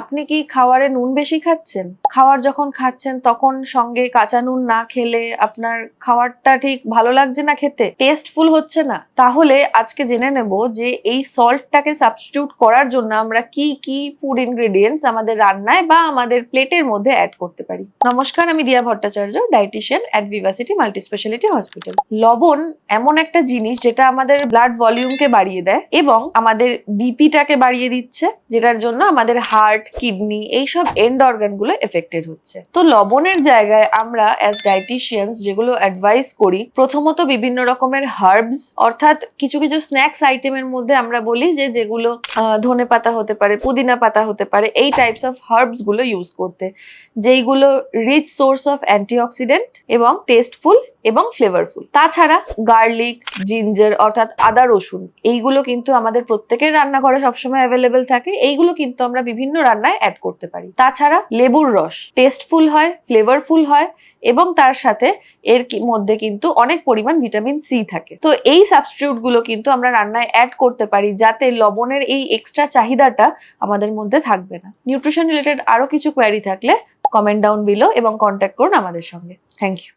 আপনি কি খাওয়ারে নুন বেশি খাচ্ছেন? খাওয়ার যখন খাচ্ছেন, তখন সঙ্গে কাঁচা নুন না খেলে আপনার খাওয়ারটা ঠিক ভালো লাগছে না খেতে? টেস্টফুল হচ্ছে না। তাহলে আজকে জেনে নেব যে এই সল্টটাকে সাবস্টিটিউট করার জন্য আমরা কি কি ফুড ইনগ্রেডিয়েন্টস আমাদের রান্নায় বা আমাদের প্লেটের মধ্যে অ্যাড করতে পারি। নমস্কার, আমি Diya Bhattacharya dietitian at Vivacity multi speciality hospital লবণ এমন একটা জিনিস যেটা আমাদের ব্লাড ভলিউমকে বাড়িয়ে দেয় এবং আমাদের বিপিটাকে বাড়িয়ে দিচ্ছে, যেটার জন্য আমাদের হার্ট কিডনি এইসব এন্ড অর্গানগুলো এফেক্টেড হচ্ছে। তো লবণের জায়গায় আমরা অ্যাজ ডাইটিশিয়ানস যেগুলো অ্যাডভাইস করি, প্রথমত বিভিন্ন রকমের হার্বস অর্থাৎ কিছু কিছু স্ন্যাক্স আইটেমের মধ্যে আমরা বলি যে যেগুলো ধনে পাতা হতে পারে, পুদিনা পাতা হতে পারে, এই টাইপস অফ হার্বসগুলো ইউজ করতে। যেইগুলো রিচ সোর্স অফ অ্যান্টিঅক্সিডেন্ট এবং টেস্টফুল এবং ফ্লেভারফুল তাছাড়া গার্লিক জিঞ্জার অর্থাৎ আদা, রসুন, এইগুলো কিন্তু আমাদের প্রত্যেকের রান্নাঘরে সবসময় অ্যাভেলেবেল থাকে। এইগুলো কিন্তু আমরা বিভিন্ন রান্নায় অ্যাড করতে পারি। তাছাড়া লেবুর রস টেস্টফুল হয় ফ্লেভারফুল হয় এবং তার সাথে এর মধ্যে কিন্তু অনেক পরিমাণ ভিটামিন সি থাকে। তো এই সাবস্টিটিউটগুলো কিন্তু আমরা রান্নায় অ্যাড করতে পারি যাতে লবণের এই এক্সট্রা চাহিদাটা আমাদের মধ্যে থাকবে না। নিউট্রিশন রিলেটেড আরও কিছু কোয়ারি থাকলে কমেন্ট ডাউন বিলো এবং কন্ট্যাক্ট করুন আমাদের সঙ্গে। Thank you